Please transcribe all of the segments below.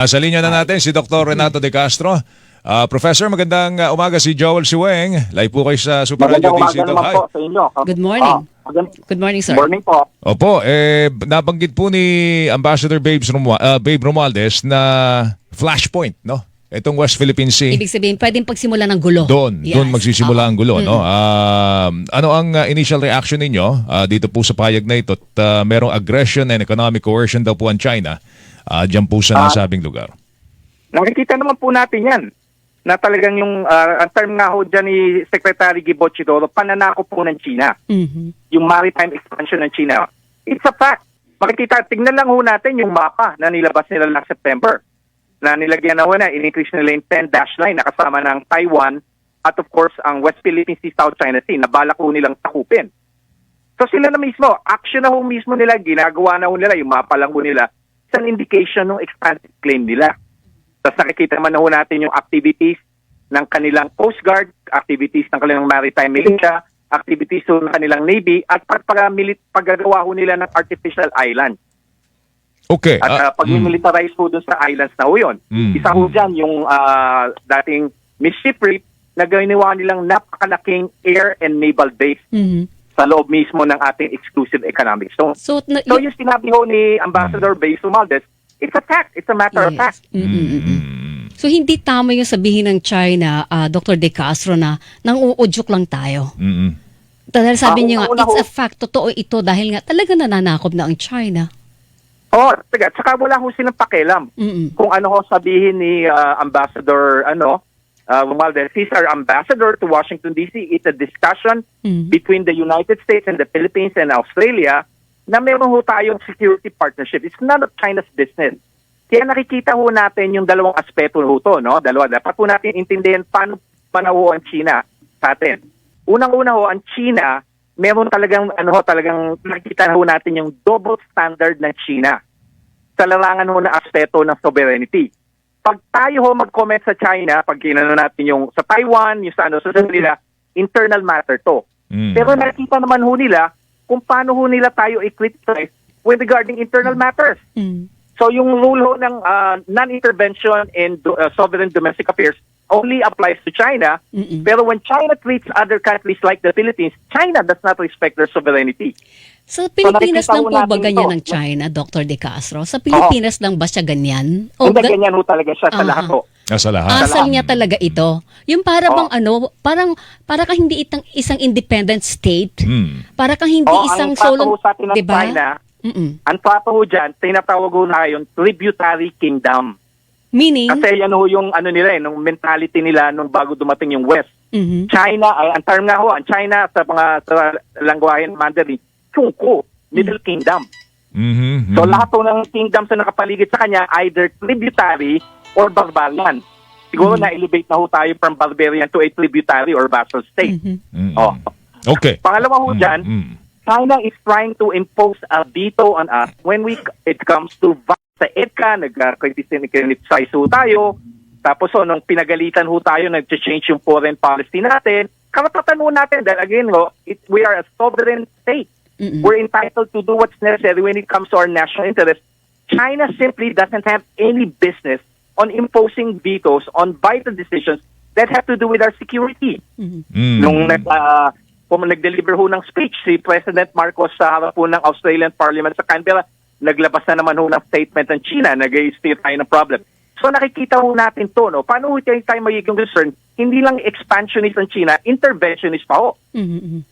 Sa linya na natin si Dr. Renato De Castro. Ah, Professor, magandang ah, umaga si Joel Siweng. Live po kayo sa Super Radio Magandang umaga DC. naman Hi. po sa inyo. Good morning. Ah, magand- Good morning, sir. morning po. Opo, eh, nabanggit po ni Ambassador Babes Romu- ah, Babe Romualdez na flashpoint, no? Itong West Philippine Sea. Ibig sabihin, pwedeng pagsimula ng gulo. Doon, Yes. doon magsisimula ang gulo, no? Um, ano ang uh, initial reaction ninyo ah, dito po sa payag na ito? At uh, merong aggression and economic coercion daw po ang China uh, dyan po sa Ah. nasabing lugar. Nakikita naman po natin yan na talagang yung ah, ang term nga ho dyan ni Secretary Gibo Chidoro, pananako po ng China. Mhm. Yung maritime expansion ng China. It's a fact. Makikita, tingnan lang ho natin yung mapa na nilabas nila last September. Na nilagyan na ho na, in-increase nila yung 10 dash line na kasama ng Taiwan at of course ang West Philippine Sea, South China Sea na balak ho nilang takupin. So sila na mismo, action na ho mismo nila, ginagawa na ho nila, yung mapa lang ho nila, isang indication ng expansive claim nila. Tapos nakikita naman na ho natin yung activities ng kanilang Coast Guard, activities ng kanilang maritime militia, activities ho ng kanilang Navy, at pagpagamilit, paggagawa ho nila ng artificial island. Okay. At ah, uh, pag-militarize ho dun sa islands na ho yun. Mm. Isa ho dyan yung ah, dating Mississippi na ginawa nilang napakalaking air and naval base Mhm. Sa loob mismo ng ating exclusive economic zone. So, na, So yung sinabi ho ni Ambassador Bay Sumaldes, it's a fact, it's a matter of fact. Yes. Mm, mm, mm, mm. mm, So, hindi tama yung sabihin ng China, ah, Dr. De Castro, na nang uudyok lang tayo. mm, mm. Dahil sabi Ah, niyo nga, it's ho- a fact, totoo ito dahil nga talaga nananakop na ang China. Oh, taga, tsaka wala ho silang pakialam. Mm-mm. Kung ano ho sabihin ni ah, Ambassador ano, uh, Romualdez, he's our ambassador to Washington DC. It's a discussion Mm. between the United States and the Philippines and Australia na meron ho tayong security partnership. It's none of China's business. Kaya nakikita ho natin yung dalawang aspeto ho to, no? Dalawa. Dapat po natin intindihan paano panaho ang China sa atin. Unang-una ho, ang China, meron talagang, ano ho, talagang nakikita ho natin yung double standard ng China sa larangan ho na aspeto ng sovereignty. Pag tayo ho mag-comment sa China, pag ginano natin yung sa Taiwan, yung sa ano, sa nila, internal matter to. Mm. Pero nakita naman ho nila kung paano ho nila tayo i-criticize with regarding internal matters. Mm. So yung rule ho ng ah, non-intervention in do- ah, sovereign domestic affairs only applies to China. Mm-mm. Pero when China treats other countries like the Philippines, China does not respect their sovereignty. Sa Pilipinas nakikita lang po ba ganyan to. ng China, Dr. De Castro? Sa Pilipinas lang ba siya ganyan? O Hindi ga- ganyan ho talaga siya sa Ah, lahat ah. Nasa lahat. Asal niya talaga ito. Yung para bang Oh. ano, parang para kang hindi itang isang independent state. Mm. Para kang hindi O, isang ang solo, sa atin ng 'di ba? China, Mm-mm. ang trato ho dyan, tinatawag ho na yung tributary kingdom. Meaning, Kasi yan ho yung ano nila eh, nung mentality nila nung bago dumating yung West. mhm. China, ay, ang term nga ho, ang China sa mga sa langwahe ng Mandarin, Chungko, Middle Kingdom. Mhm, So mhm. lahat ho ng kingdoms na nakapaligid sa kanya, either tributary or barbarian. Siguro Mhm. na-elevate na ho tayo from barbarian to a tributary or vassal state. Mhm. Mm, Oh. Okay. Pangalawa ho Mm, dyan, mm. China is trying to impose a veto on us when we it comes to sa EDCA, nag-criticize ho tayo. Tapos ho, nung pinagalitan ho tayo, nag-change yung foreign policy natin. Karapatan ho natin, dahil again ho, it, we are a sovereign state. Mm-mm. We're entitled to do what's necessary when it comes to our national interest. China simply doesn't have any business on imposing vetoes on vital decisions that have to do with our security. Mhm. Mm. Nung nag, ah, kung nag-deliver ho ng speech si President Marcos sa harap po ng Australian Parliament sa Canberra, naglabas na naman ho ng statement ng China, nag-steer tayo ng problem. So nakikita ho natin to, no? paano ho tayo, tayo magiging concern? Hindi lang expansionist ang China, interventionist pa ho.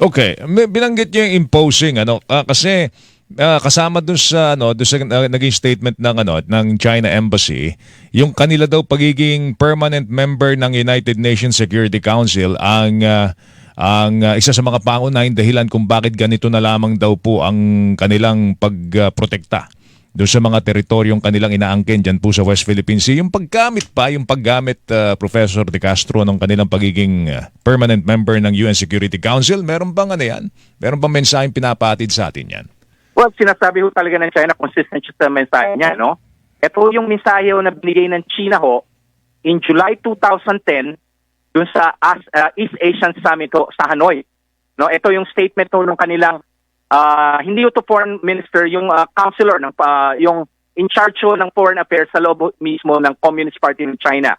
Okay, binanggit niyo yung imposing ano ah, kasi ah, kasama dun sa ano dun sa ah, naging statement ng ano ng China Embassy, yung kanila daw pagiging permanent member ng United Nations Security Council ang ah, ang ah, isa sa mga pangunahing dahilan kung bakit ganito na lamang daw po ang kanilang pagprotekta doon sa mga teritoryong kanilang inaangkin dyan po sa West Philippine Sea. Yung paggamit pa, yung paggamit, ah, Professor De Castro, ng kanilang pagiging ah, permanent member ng UN Security Council, meron bang ano yan? Meron bang mensaheng pinapatid sa atin yan? Well, sinasabi ho talaga ng China, consistent sa mensahe niya, no? Ito yung mensahe na binigay ng China ho in July 2010 dun sa uh, East Asian Summit ho sa Hanoi. No, ito yung statement ho ng kanilang ah, hindi ho to foreign minister, yung ah, counselor ng ah, yung in charge ng foreign affairs sa loob mismo ng Communist Party ng China.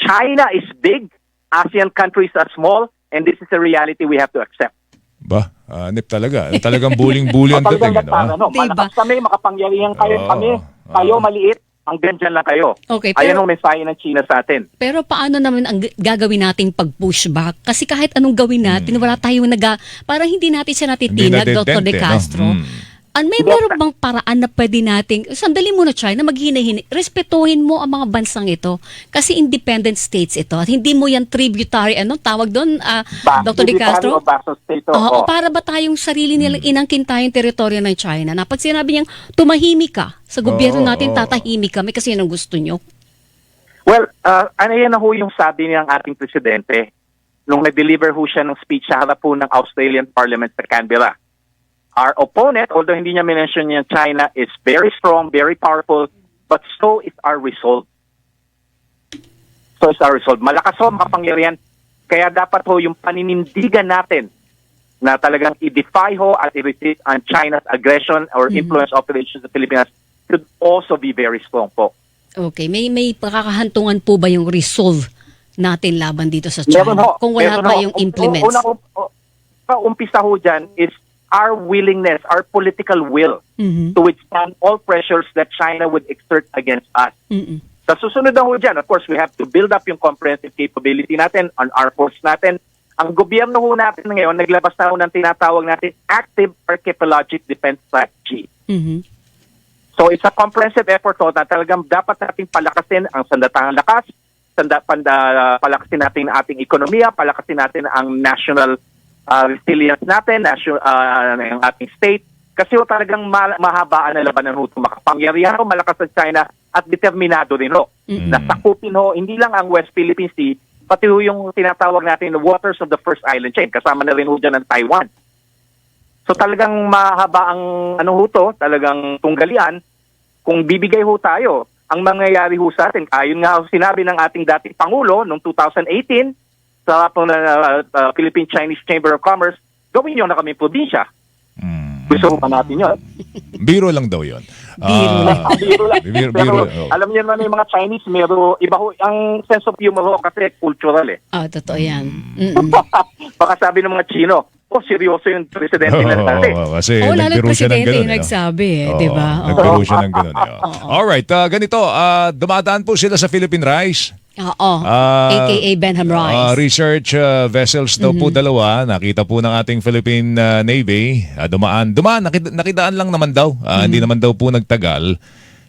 China is big, ASEAN countries are small, and this is a reality we have to accept. Ba, anip talaga. Talagang buling-buli ang Talagang dating. Ano? no? Diba? Malakas kami, makapangyarihan kayo Oo, kami. oo. Kayo maliit, hanggang dyan lang kayo. Okay, Ayan pero- ang mensahe ng China sa atin. Pero paano naman ang gagawin nating pag-pushback? Kasi kahit anong gawin natin, wala tayong naga... Parang hindi natin siya natitinag, Dr. De nadedente, no? Castro. Mm. An may meron bang paraan na pwede nating... Sandali muna, China, maghina-hina. Respetuhin mo ang mga bansang ito. Kasi independent states ito. At hindi mo yan tributary, ano tawag doon, Ba- Dr. De Castro? state, Oo, oo. para ba tayong sarili nilang Hmm. inangkin tayong teritoryo ng China na pag sinabi niyang tumahimik ka sa gobyerno natin, oo. tatahimik kami kasi yan ang gusto niyo. Well, uh, ano yan na ho yung sabi ng ating presidente nung nag-deliver ho siya ng speech sa harap po ng Australian Parliament sa Canberra. Our opponent, although hindi niya mention niya China, is very strong, very powerful, but so is our resolve. So is our resolve. Malakas ho, makapangyarihan. Kaya dapat ho yung paninindigan natin na talagang i-defy ho at i-resist ang China's aggression or influence operations sa Pilipinas should also be very strong po. Okay, may may pakakahantungan po ba yung resolve natin laban dito sa Meron China? ho. Kung wala Meron ho. tayong Un- implements. Una, uh, umpisa ho dyan is our willingness, our political will Mhm. to withstand all pressures that China would exert against us. Mm-mm. Sa susunod na ho dyan, of course, we have to build up yung comprehensive capability natin on our force natin. Ang gobyerno ho natin ngayon, naglabas na ho ng tinatawag natin Active Archipelagic Defense Strategy. Mhm. So it's a comprehensive effort ho na talagang dapat nating palakasin ang sandatahang lakas, sanda, panda, palakasin natin ang ating ekonomiya, palakasin natin ang national uh, resilience natin, national, uh, ang ating state. Kasi ho talagang ma- mahabaan na labanan ho itong makapangyarihan ho, malakas sa China at determinado rin ho. Mm-mm. Nasakupin ho, hindi lang ang West Philippine Sea, pati ho yung tinatawag natin the waters of the first island chain. Kasama na rin ho dyan ang Taiwan. So talagang mahaba ang ano ho to, talagang tunggalian. Kung bibigay ho tayo, ang mangyayari ho sa atin, ayon nga ho sinabi ng ating dating Pangulo noong 2018 sa po na uh, Philippine Chinese Chamber of Commerce, gawin nyo na kami probinsya. Mm. Gusto mo pa natin yun. Biro lang daw yun. Biro Ah, lang. biro lang. biro- Pero biro, oh. alam niyo naman yung mga Chinese, mero, iba ho, ang sense of humor ho kasi cultural eh. Ah, totoo yan. Mm. Mm-mm. Baka sabi ng mga Chino, oh seryoso yung presidente na natin. oo, kasi Oo, lalo nagbiro siya ng presidente ganun. yung eh, no? nagsabi eh, Oo, di ba? Oo. Nagbiro siya ng ganun. eh, oh. Alright, ah, ganito. ah, dumadaan po sila sa Philippine Rice. Oo. Ah, AKA Benham Ah, Rice. research ah, vessels daw Mm-hmm. po dalawa. Nakita po ng ating Philippine ah, Navy. Ah, dumaan. Dumaan. Nakita, nakitaan lang naman daw. Ah, Hindi Mm-hmm. naman daw po nagtagal.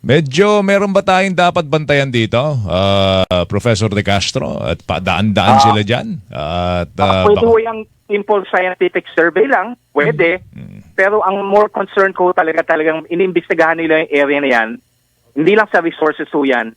Medyo meron ba tayong dapat bantayan dito? Ah, Professor De Castro? At padaan-daan sila dyan? At ah, Ah, pwede baka- yung simple scientific survey lang, pwede. Mm. Pero ang more concern ko talaga talagang inimbestigahan nila yung area na yan. Hindi lang sa resources ho yan.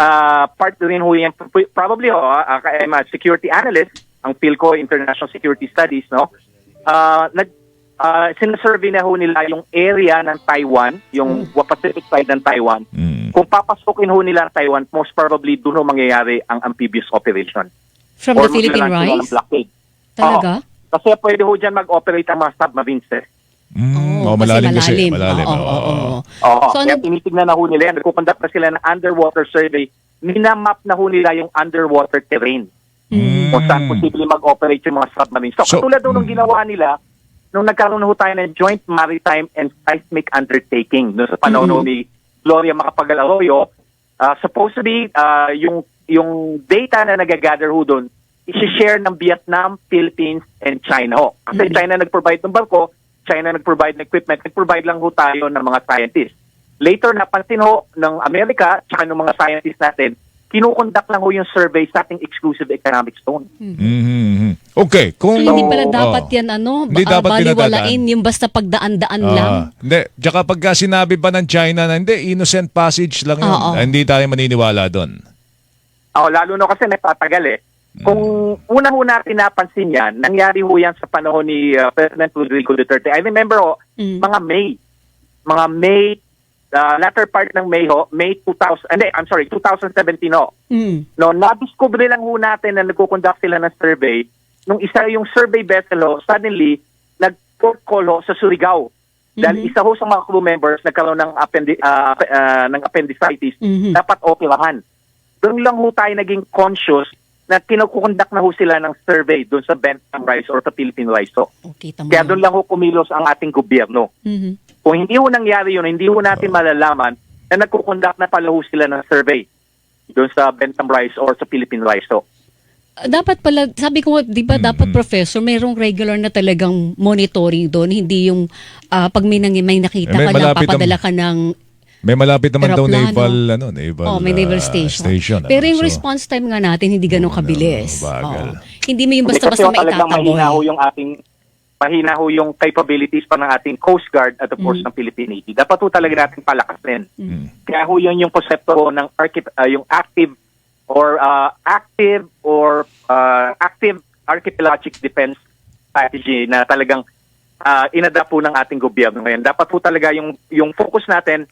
Ah, part rin ho yan, probably ho, uh, I'm a security analyst, ang PhilCo International Security Studies, no? Ah, nag, ah, sinasurvey na ho nila yung area ng Taiwan, yung Pacific side ng Taiwan. Mm. Kung papasukin ho nila ang Taiwan, most probably doon ho mangyayari ang amphibious operation. From Or the Philippine blockade. Talaga? Oo. Kasi pwede ho dyan mag-operate ang mga submarines eh. Mm, oh, malalim kasi. malalim. Malalim. Oo, oo, oo. oo. So, kaya ano- tinitignan na ho nila yan. Nagkukonduct na sila ng underwater survey. Minamap na ho nila yung underwater terrain. Mm. Kung saan posible mag-operate yung mga submarines. So, So, katulad doon nung mm. ginawa nila, nung nagkaroon na ho tayo ng joint maritime and seismic undertaking no, sa panahon Mm. ho ni Gloria Macapagal Arroyo, uh, supposedly, uh, yung, yung data na nagagather ho doon, isi-share ng Vietnam, Philippines, and China ho. Kasi Mm. China nag-provide ng barko, China nag-provide ng equipment, nag-provide lang ho tayo ng mga scientists. Later, napansin ho ng Amerika, tsaka ng mga scientists natin, kinukondak lang ho yung survey sa ating exclusive economic zone. Mhm. Okay, So, kung hindi pala Oo. dapat yan, ano, Hindi ba- dapat baliwalain yung basta pagdaan-daan Ah, lang. Hindi, tsaka pagka sinabi pa ng China na hindi, innocent passage lang yun. Oo. Ah, Hindi tayo maniniwala doon. Oh, lalo na kasi nagtatagal eh. Kung una ho natin napansin yan, nangyari ho yan sa panahon ni uh, President Rodrigo Duterte. I remember ho, Mm. mga May, mga May, uh, latter part ng May ho, May 2000, hindi, I'm sorry, 2017 ho. Mm. No, na-discover lang ho natin na nagko-conduct sila ng survey. Nung isa yung survey vessel ho, suddenly, nag-port call ho sa Surigao. Dahil isa ho sa mga crew members nagkaroon ng, appendi- ap- ah, ng appendicitis, Mhm. dapat operahan. Doon lang ho tayo naging conscious na kinukondak na ho sila ng survey doon sa Bentham Rice or sa Philippine Rice. So, Okay, tama. kaya doon lang ho kumilos ang ating gobyerno. Mhm. Kung hindi ho nangyari yun, hindi ho natin malalaman na nagkukondak na pala ho sila ng survey doon sa Bentham Rice or sa Philippine Rice. So, dapat pala, sabi ko, di ba Mm-hmm. dapat professor, mayroong regular na talagang monitoring doon, hindi yung ah, pag may, nang, may nakita Eh, may ka lang, papadala naman. ka ng May malapit naman daw Aeroplano. naval, ano, naval, oh, may naval ah, station. ano. Pero yung So, response time nga natin, hindi ganun kabilis. no, bagal. Oo. Hindi mo yung Hindi basta-basta kasi may talagang mahina ho itataboy. yung ating mahina ho yung capabilities pa ng ating Coast Guard at of course Mm. ng Philippine Navy. Dapat ho talaga natin palakasin. Mm. Kaya ho yun yung konsepto ho ng archi- ah, yung active or ah, active or ah, active archipelagic defense strategy na talagang uh, inadapt po ng ating gobyerno ngayon. Dapat po talaga yung yung focus natin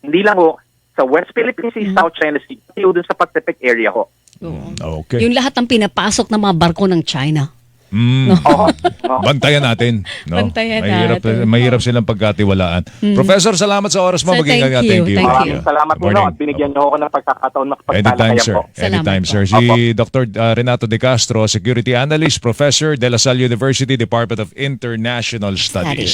hindi lang ho sa West Philippine Sea, Mm. South China Sea, pati ho dun sa Pacific area ho. Oo. Okay. Yung lahat ng pinapasok ng mga barko ng China. Mm. Oo. Oo. Bantayan natin. No? Bantayan mahirap, natin. Mahirap silang pagkatiwalaan. Professor, salamat sa oras mo. Sir, thank thank you. you. Thank you. salamat po no, at binigyan niyo ako ng pagkakataon Anytime, makapagtalakayan sir. po. Anytime, sir. Si Dr. uh, Renato De Castro, Security Analyst, Professor, De La Salle University, Department of International Studies.